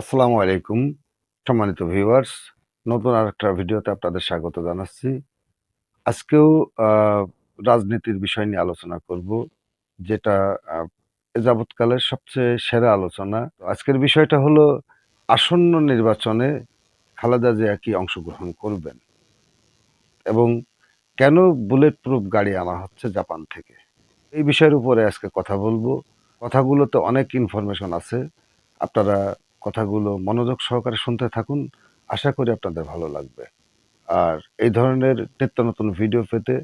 আসসালামু আলাইকুম, সম্মানিত ভিউয়ার্স নতুন আর একটা ভিডিওতে আপনাদের স্বাগত জানাচ্ছি। আজকেও রাজনীতির বিষয় নিয়ে আলোচনা করব, যেটা যাবৎকালের সবচেয়ে সেরা আলোচনা। আজকের বিষয়টা হলো, আসন্ন নির্বাচনে খালেদা জিয়া কি অংশগ্রহণ করবেন? এবং কেন বুলেট প্রুফ গাড়ি আনা হচ্ছে জাপান থেকে? এই বিষয়ের উপরে আজকে কথা বলব। কথাগুলোতে অনেক ইনফরমেশন আছে। আপনারা কথাগুলো মনোযোগ সহকারে শুনতে থাকুন। আশা করি আপনাদের ভালো লাগবে। আর এই ধরনের নিত্য নতুন ভিডিও পেতে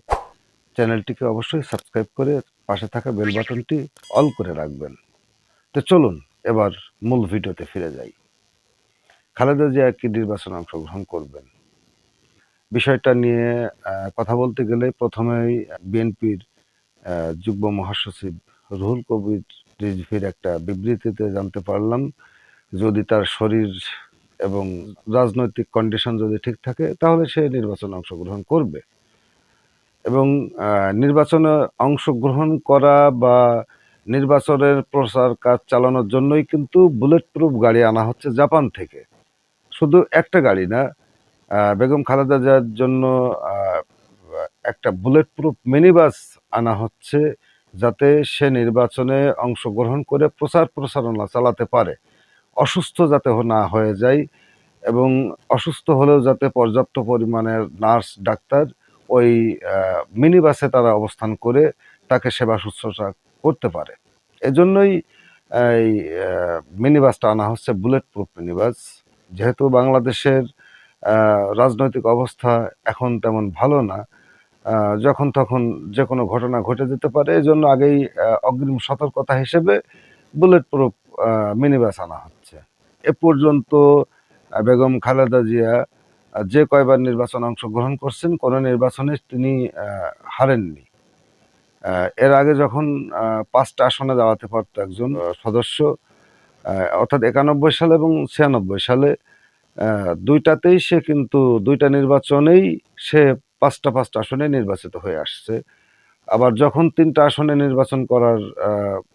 চ্যানেলটিকে অবশ্যই সাবস্ক্রাইব করে পাশে থাকা বেল বাটনটি অল করে রাখবেন। তো চলুন, এবার মূল ভিডিওতে ফিরে যাই। খালেদা জিয়া কি নির্বাচনে অংশগ্রহণ করবেন? বিষয়টা নিয়ে কথা বলতে গেলে প্রথমেই বিএনপির যুগ্ম মহাসচিব রুহুল কবির রিজভির একটা বিবৃতিতে জানতে পারলাম যদি তার শরীর এবং রাজনৈতিক কন্ডিশন যদি ঠিক থাকে, তাহলে সে নির্বাচনে অংশগ্রহণ করবে। এবং নির্বাচনে অংশগ্রহণ করা বা নির্বাচনের প্রচার কাজ চালানোর জন্যই কিন্তু বুলেট প্রুফ গাড়ি আনা হচ্ছে জাপান থেকে। শুধু একটা গাড়ি না বেগম খালেদা জিয়ার জন্য একটা বুলেট প্রুফ মিনি বাস আনা হচ্ছে যাতে সে নির্বাচনে অংশগ্রহণ করে প্রচার প্রচারণা চালাতে পারে। অসুস্থ যাতে না হয়ে যায় এবং অসুস্থ হলেও যাতে পর্যাপ্ত পরিমাণের নার্স, ডাক্তার ওই মিনি বাসে তারা অবস্থান করে তাকে সেবা শুশ্রূষা করতে পারে। এজন্যই এই মিনি বাসটা আনা হচ্ছে বুলেট প্রুফ মিনি বাস যেহেতু বাংলাদেশের রাজনৈতিক অবস্থা এখন তেমন ভালো না যখন তখন যে কোনো ঘটনা ঘটে যেতে পারে। এই জন্য আগেই অগ্রিম সতর্কতা হিসেবে বুলেট প্রুফ মিনিবাস আনা হচ্ছে। এ পর্যন্ত বেগম খালেদা জিয়া যে কয়বার নির্বাচন অংশগ্রহণ করছেন, কোনো নির্বাচনে তিনি হারেননি। এর আগে যখন পাঁচটা আসনে দাঁড়াতে পারতো একজন সদস্য অর্থাৎ একানব্বই সালে এবং ছিয়ানব্বই সালে দুইটাতেই সে কিন্তু, দুইটা নির্বাচনেই সে পাঁচটা পাঁচটা আসনে নির্বাচিত হয়ে আসছে। আবার যখন তিনটা আসনে নির্বাচন করার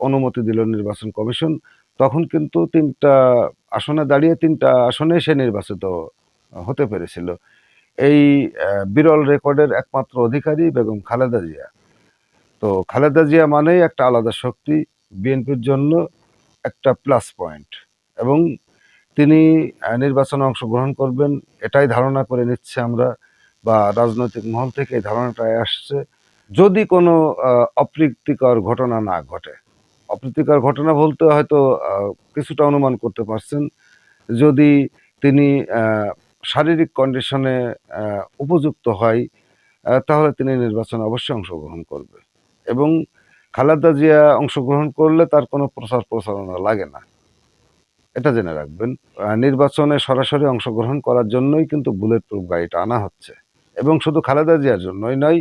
অনুমতি দিল নির্বাচন কমিশন, তখন কিন্তু তিনটা আসনে দাঁড়িয়ে তিনটা আসনে সে নির্বাচিত হতে পেরেছিল। এই বিরল রেকর্ডের একমাত্র অধিকারী বেগম খালেদা জিয়া। তো খালেদা জিয়া মানেই একটা আলাদা শক্তি, বিএনপির জন্য একটা প্লাস পয়েন্ট এবং তিনি নির্বাচনে অংশগ্রহণ করবেন, এটাই ধারণা করে নিচ্ছে আমরা বা রাজনৈতিক মহল থেকে এই ধারণাটাই আসছে। যদি কোনো অপ্রীতিকর ঘটনা না ঘটে। অপ্রীতিকর ঘটনা বলতে হয়তো কিছুটা অনুমান করতে পারছেন। যদি তিনি শারীরিক কন্ডিশনে উপযুক্ত হয় তাহলে তিনি নির্বাচনে অবশ্যই অংশগ্রহণ করবে। এবং খালেদা জিয়া অংশগ্রহণ করলে তার কোনো প্রচার প্রচারণা লাগে না। এটা জেনে রাখবেন। নির্বাচনে সরাসরি অংশগ্রহণ করার জন্যই কিন্তু বুলেট প্রুফ গাড়িটা আনা হচ্ছে। এবং শুধু খালেদা জিয়ার জন্যই নয়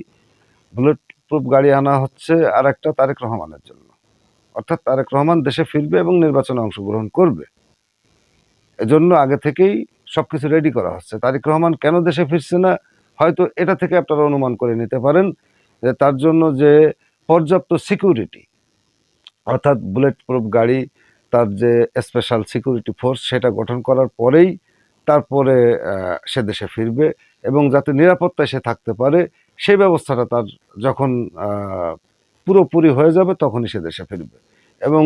বুলেট প্রুফ গাড়ি আনা হচ্ছে আর একটা তারেক রহমানের জন্য। অর্থাৎ তারেক রহমান দেশে ফিরবে এবং নির্বাচনে অংশগ্রহণ করবে। এজন্য আগে থেকেই সবকিছু রেডি করা হচ্ছে। তারেক রহমান কেন দেশে ফিরছে না? হয়তো এটা থেকে আপনারা অনুমান করে নিতে পারেন যে তার জন্য যে পর্যাপ্ত সিকিউরিটি অর্থাৎ বুলেট প্রুফ গাড়ি, তার যে স্পেশাল সিকিউরিটি ফোর্স সেটা গঠন করার পরেই তারপরে সে দেশে ফিরবে এবং যাতে নিরাপত্তায় সে থাকতে পারে সেই ব্যবস্থাটা তার যখন পুরোপুরি হয়ে যাবে তখনই সে দেশে ফিরবে। এবং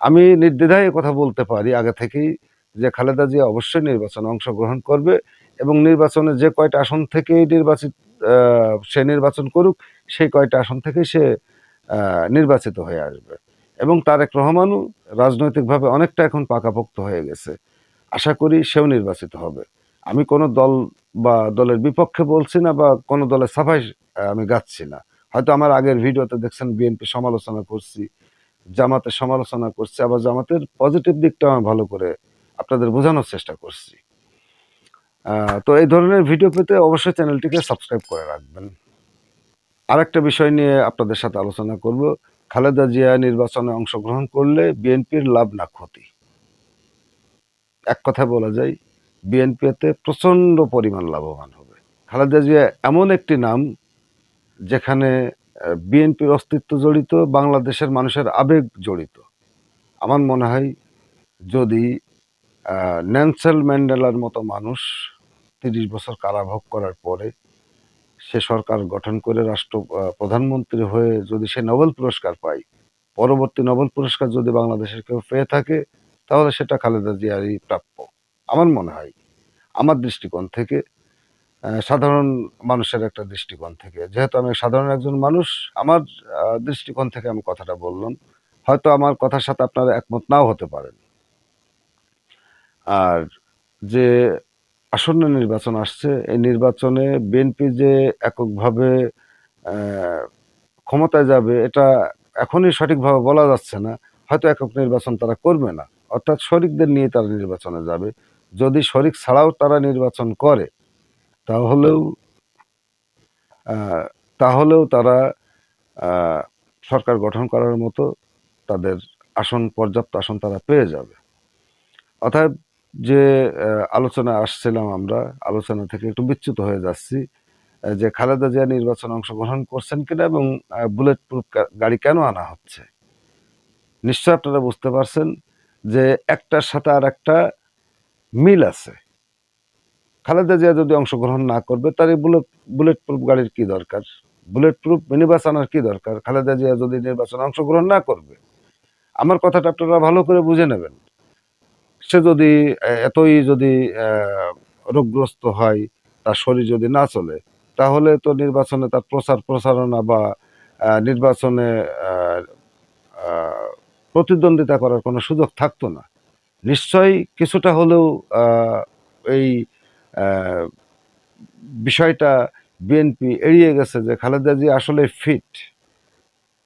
আমি নির্দ্বিধায় কথা বলতে পারি আগে থেকেই যে খালেদা জিয়া অবশ্যই নির্বাচনে অংশগ্রহণ করবে এবং নির্বাচনে যে কয়টা আসন থেকেই নির্বাচিত সে নির্বাচন করুক, সেই কয়টা আসন থেকেই সে নির্বাচিত হয়ে আসবে। এবং তারেক রহমানও রাজনৈতিকভাবে অনেকটা এখন পাকাপোক্ত হয়ে গেছে। আশা করি সেও নির্বাচিত হবে। আমি কোনো দল বা দলের বিপক্ষে বলছি না বা কোনো দলের সাফাই আমি গাচ্ছি না। হয়তো আমার আগের ভিডিওতে দেখছেন বিএনপি সমালোচনা করছি, জামাতের সমালোচনা করছি, আবার জামাতের পজিটিভ দিকটা আমি ভালো করে আপনাদের বোঝানোর চেষ্টা করছি। তো এই ধরনের ভিডিও পেতে অবশ্যই চ্যানেলটিকে সাবস্ক্রাইব করে রাখবেন। আরেকটা বিষয় নিয়ে আপনাদের সাথে আলোচনা করব, খালেদা জিয়া নির্বাচনে অংশগ্রহণ করলে বিএনপির লাভ না ক্ষতি। এক কথায় বলা যায় বিএনপি এতে প্রচণ্ড পরিমাণ লাভবান হবে। খালেদা জিয়া এমন একটি নাম যেখানে বিএনপির অস্তিত্ব জড়িত, বাংলাদেশের মানুষের আবেগ জড়িত। আমার মনে হয় যদি ন্যানসেল ম্যান্ডেলার মতো মানুষ তিরিশ বছর কারাভোগ করার পরে সে সরকার গঠন করে রাষ্ট্র প্রধানমন্ত্রী হয়ে যদি সে নোবেল পুরস্কার পায়, পরবর্তী নোবেল পুরস্কার যদি বাংলাদেশের কেউ পেয়ে থাকে, তাহলে সেটা খালেদা জিয়ারই প্রাপ্য। আমার মনে হয়, আমার দৃষ্টিকোণ থেকে সাধারণ মানুষের একটা দৃষ্টিকোণ থেকে। যেহেতু আমি সাধারণ একজন মানুষ, আমার দৃষ্টিকোণ থেকে আমি কথাটা বললাম। হয়তো আমার কথার সাথে আপনারা একমত নাও হতে পারেন। আর যে আসন্ন নির্বাচন আসছে, এই নির্বাচনে বিএনপি যে এককভাবে ক্ষমতায় যাবে, এটা এখনই সঠিকভাবে বলা যাচ্ছে না। হয়তো একক নির্বাচন তারা করবে না। অর্থাৎ শরিকদের নিয়ে তারা নির্বাচনে যাবে। যদি শরিক ছাড়াও তারা নির্বাচন করে, তাহলেও তাহলেও তারা সরকার গঠন করার মতো তাদের আসন, পর্যাপ্ত আসন তারা পেয়ে যাবে। অর্থাৎ যে আলোচনা আসছিলাম আমরা, আলোচনা থেকে একটু বিচ্যুত হয়ে যাচ্ছি যে খালেদা জিয়া নির্বাচনে অংশগ্রহণ করছেন কিনা এবং বুলেট প্রুফ গাড়ি কেন আনা হচ্ছে? নিশ্চয় আপনারা বুঝতে পারছেন যে একটার সাথে আর একটা মিল আছে। খালেদা জিয়া যদি অংশগ্রহণ না করবে, তার এই বুলেট বুলেট প্রুফ গাড়ির কি দরকার? বুলেট প্রুফ মিনিবাস আনার কি দরকার? খালেদা জিয়া যদি নির্বাচনে অংশগ্রহণ না করবে, আমার কথাটা আপনারা ভালো করে বুঝে নেবেন। সে যদি এতই যদি রোগগ্রস্ত হয়, তার শরীর যদি না চলে, তাহলে তো নির্বাচনে তার প্রচার প্রচারণা বা নির্বাচনে প্রতিদ্বন্দ্বিতা করার কোনো সুযোগ থাকতো না। নিশ্চয়ই কিছুটা হলেও এই বিষয়টা বিএনপি এড়িয়ে গেছে যে খালেদা জি আসলে ফিট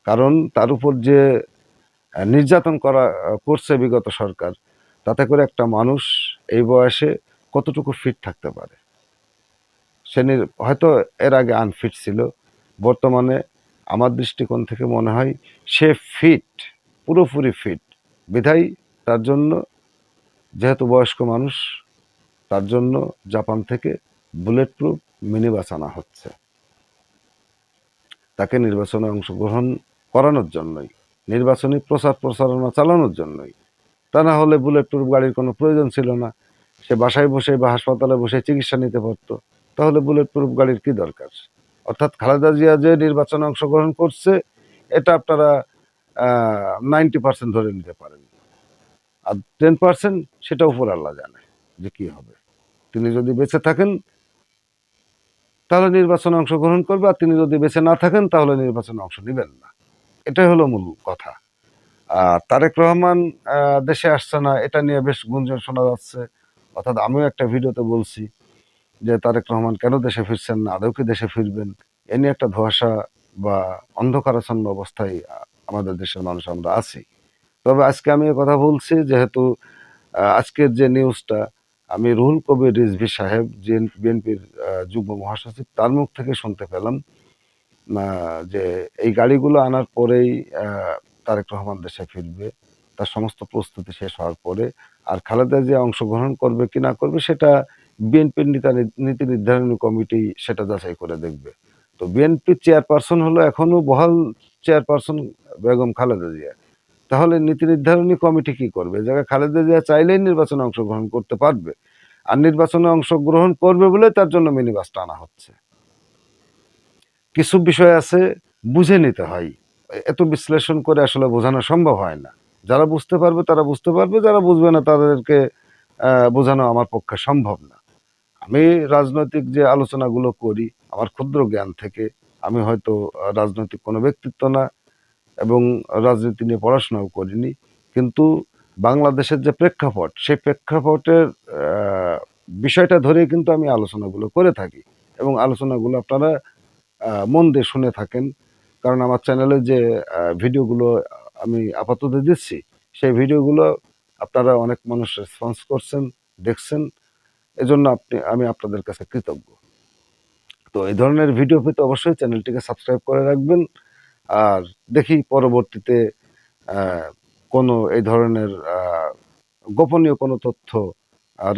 কারণ তার উপর যে নির্যাতন করা করছে বিগত সরকার, তাতে করে একটা মানুষ এই বয়সে কতটুকু ফিট থাকতে পারে? সে হয়তো এর আগে আনফিট ছিল। বর্তমানে আমার দৃষ্টিকোণ থেকে মনে হয় সে ফিট পুরোপুরি ফিট বিধায় তার জন্য যেহেতু বয়স্ক মানুষ, তার জন্য জাপান থেকে বুলেট প্রুফ মিনি বাস আনা হচ্ছে। তাকে নির্বাচনে অংশগ্রহণ করানোর জন্যই, নির্বাচনী প্রচার প্রচারণা চালানোর জন্যই। তা না হলে বুলেট প্রুফ গাড়ির কোনো প্রয়োজন ছিল না। সে বাসায় বসে বা হাসপাতালে বসে চিকিৎসা নিতে পারতো। তাহলে বুলেট প্রুফ গাড়ির কি দরকার? অর্থাৎ খালেদা জিয়া যে নির্বাচনে অংশগ্রহণ করছে, এটা আপনারা নাইনটি পার্সেন্ট ধরে নিতে পারেন। আর টেন পার্সেন্ট সেটা উপর আল্লাহ জানে যে কি হবে। তিনি যদি বেঁচে থাকেন, তাহলে নির্বাচনে অংশগ্রহণ করবে, আর তিনি যদি বেঁচে না থাকেন, তাহলে নির্বাচনে অংশ নেবেন না। এটাই হলো মূল কথা। আর তারেক রহমান দেশে আসছে না, এটা নিয়ে বেশ গুঞ্জন শোনা যাচ্ছে। অর্থাৎ আমিও একটা ভিডিওতে বলছি যে তারেক রহমান কেন দেশে ফিরছেন না, আদৌ কি দেশে ফিরবেন? এ নিয়ে একটা ধোঁয়াশা বা অন্ধকারাচ্ছন্ন অবস্থায় আমাদের দেশের মানুষ আমরা আছি। তবে আজকে আমি কথা বলছি যেহেতু আজকের যে নিউজটা, আমি রুহুল কবির রিজভি সাহেব, যে বিএনপির যুগ্ম মহাসচিব, তার মুখ থেকে শুনতে পেলাম যে এই গাড়িগুলো আনার পরেই তারেক রহমান দেশে ফিরবে, তার সমস্ত প্রস্তুতি শেষ হওয়ার পরে, আর খালেদা যে অংশগ্রহণ করবে কি না করবে, সেটা বিএনপির নেতা নীতি নির্ধারণী কমিটি সেটা যাচাই করে দেখবে। তো বিএনপির চেয়ারপারসন হলো এখনও বহাল চেয়ারপারসন বেগম খালেদা জিয়া। তাহলে নীতি নির্ধারণী কমিটি কি করবে? জায়গায় খালেদা জিয়া চাইলেই নির্বাচনে অংশগ্রহণ করতে পারবে। আর নির্বাচনে অংশগ্রহণ করবে বলে তার জন্য মিনিবাসটা আনা হচ্ছে। কিছু বিষয় আছে, বুঝে নিতে হয়। এত বিশ্লেষণ করে আসলে বোঝানো সম্ভব হয় না। যারা বুঝতে পারবে, তারা বুঝতে পারবে। যারা বুঝবে না, তাদেরকে বোঝানো আমার পক্ষে সম্ভব না। আমি রাজনৈতিক যে আলোচনাগুলো করি, আমার ক্ষুদ্র জ্ঞান থেকে, আমি হয়তো রাজনৈতিক কোনো ব্যক্তিত্ব না এবং রাজনীতি নিয়ে পড়াশোনাও করিনি। কিন্তু বাংলাদেশের যে প্রেক্ষাপট, সেই প্রেক্ষাপটের বিষয়টা ধরেই কিন্তু আমি আলোচনাগুলো করে থাকি। এবং আলোচনাগুলো আপনারা মন দিয়ে শুনে থাকেন। কারণ আমার চ্যানেলে যে ভিডিওগুলো আমি আপাতত দিচ্ছি, সেই ভিডিওগুলো আপনারা অনেক মানুষ রেসপন্স করছেন, দেখছেন। এজন্য আপনি, আমি আপনাদের কাছে কৃতজ্ঞ। তো এই ধরনের ভিডিও পেতে অবশ্যই চ্যানেলটিকে সাবস্ক্রাইব করে রাখবেন। আর দেখি পরবর্তীতে কোনো এই ধরনের গোপনীয় কোনো তথ্য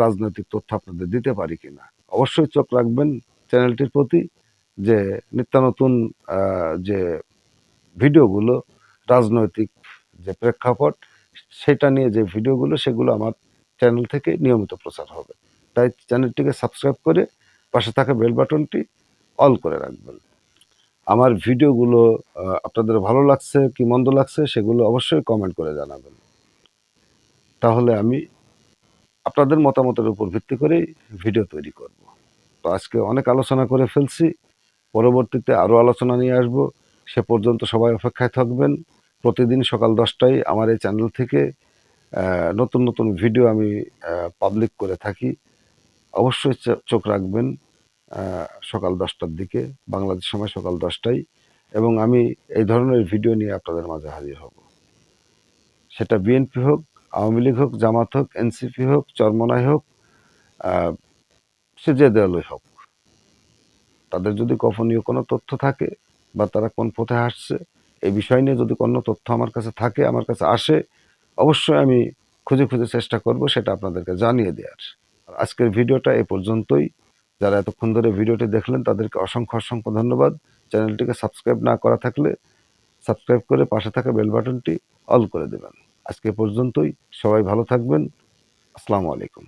রাজনৈতিক তথ্য আপনাদের দিতে পারি কিনা। অবশ্যই চোখ রাখবেন চ্যানেলটির প্রতি যে নিত্য নতুন যে ভিডিওগুলো, রাজনৈতিক যে প্রেক্ষাপট, সেটা নিয়ে যে ভিডিওগুলো, সেগুলো আমার চ্যানেল থেকে নিয়মিত প্রচার হবে। তাই চ্যানেলটিকে সাবস্ক্রাইব করে পাশে থাকা বেল বাটনটি অল করে রাখবেন। আমার ভিডিওগুলো আপনাদের ভালো লাগছে কি মন্দ লাগছে সেগুলো অবশ্যই কমেন্ট করে জানাবেন। তাহলে আমি আপনাদের মতামতের উপর ভিত্তি করেই ভিডিও তৈরি করব। তো আজকে অনেক আলোচনা করে ফেলছি, পরবর্তীতে আরও আলোচনা নিয়ে আসব। সে পর্যন্ত সবাই অপেক্ষায় থাকবেন। প্রতিদিন সকাল দশটায় আমার এই চ্যানেল থেকে নতুন নতুন ভিডিও আমি পাবলিক করে থাকি। অবশ্যই চোখ রাখবেন। সকাল দশটার দিকে, বাংলাদেশ সময় সকাল দশটায়, এবং আমি এই ধরনের ভিডিও নিয়ে আপনাদের মাঝে হাজির হব। সেটা বিএনপি হোক, আওয়ামী লীগ হোক, জামাত হোক এনসিপি হোক, চরমনাই হোক সে যে দলই হোক, তাদের যদি গোপনীয় কোনো তথ্য থাকে বা তারা কোন পথে আসছে এই বিষয় নিয়ে যদি কোনো তথ্য আমার কাছে থাকে, আমার কাছে আসে, অবশ্যই আমি খুঁজে খুঁজে চেষ্টা করব সেটা আপনাদেরকে জানিয়ে দেওয়ার। আজকের ভিডিওটা এ পর্যন্তই। যারা এতক্ষণ ধরে ভিডিওটি দেখলেন, তাদেরকে অসংখ্য অসংখ্য ধন্যবাদ। চ্যানেলটিকে সাবস্ক্রাইব না করা থাকলে সাবস্ক্রাইব করে পাশে থাকা বেল বাটনটি অল করে দেবেন। আজকে পর্যন্তই সবাই ভালো থাকবেন। আসসালামু আলাইকুম।